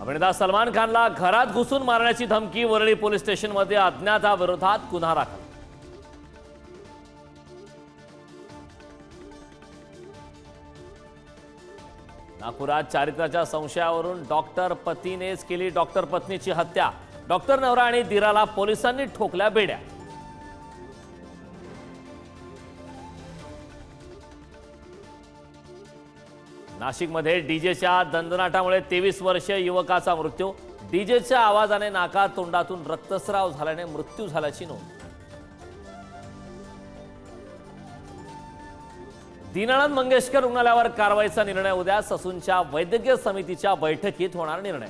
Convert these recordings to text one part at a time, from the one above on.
अभिनेता सलमान खानला घरात घुसून मारण्याची धमकी वरळी पोलीस स्टेशनमध्ये अज्ञाताविरोधात गुन्हा दाखल. नागपुरात चारित्र्याच्या संशयावरून डॉक्टर पतीनेच केली डॉक्टर पत्नीची हत्या. डॉक्टर नवरा आणि दिराला पोलिसांनी ठोकल्या बेड्या. नाशिकमध्ये डीजेच्या दंदनाटामुळे तेवीस वर्षीय युवकाचा मृत्यू. डीजेच्या आवाजाने नाका तोंडातून रक्तस्राव झाल्याने मृत्यू झाल्याची नोंद. दिनानंद मंगेशकर रुग्णालयावर कारवाईचा निर्णय उद्या. ससूनच्या वैद्यकीय समितीच्या बैठकीत होणार निर्णय.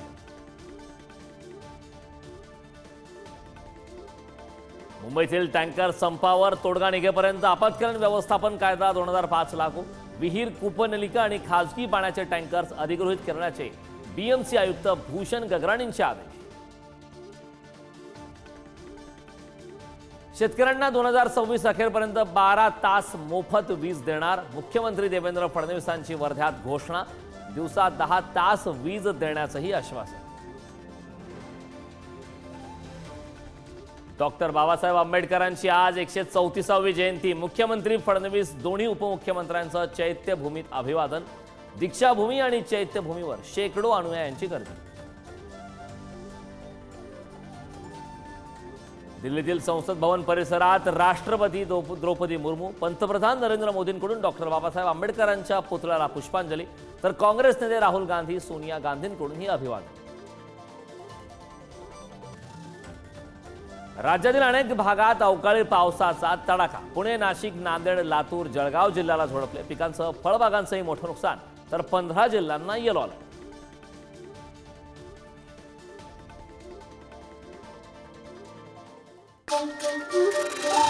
मुंबईतील टँकर संपावर तोडगा निघेपर्यंत आपत्कालीन व्यवस्थापन कायदा दोन हजार पाच लागू. विहीर कूपनलिका आणि खाजगी पाण्याचे टँकर्स अधिगृहित करण्याचे बीएमसी आयुक्त भूषण गगराणींचे आदेश. शेतकऱ्यांना दोन हजार सव्वीस अखेरपर्यंत बारा तास मोफत वीज देणार. मुख्यमंत्री देवेंद्र फडणवीसांची वर्ध्यात घोषणा. दिवसात दहा तास वीज देण्याचंही आश्वासन. डॉक्टर बाबासाहेब आंबेडकरांची आज एकशे चौतीसावी जयंती. मुख्यमंत्री फडणवीस दोन्ही उपमुख्यमंत्र्यांचं चैत्यभूमीत अभिवादन दीक्षाभूमी आणि चैत्यभूमीवर शेकडो अनुयायांची गर्दी. दिल्लीतील संसद भवन परिसरात राष्ट्रपती द्रौपदी मुर्मू पंतप्रधान नरेंद्र मोदींकडून डॉक्टर बाबासाहेब आंबेडकरांच्या पुतळ्याला पुष्पांजली तर काँग्रेस नेते राहुल गांधी सोनिया गांधींकडूनही अभिवादन. राज्यातील अनेक भागात अवकाळी पावसाचा तडाखा पुणे नाशिक नांदेड लातूर जळगाव जिल्ह्याला झोडपले पिकांसह फळबागांचंही मोठं नुकसान तर पंधरा जिल्ह्यांना येलो आलं Thank you.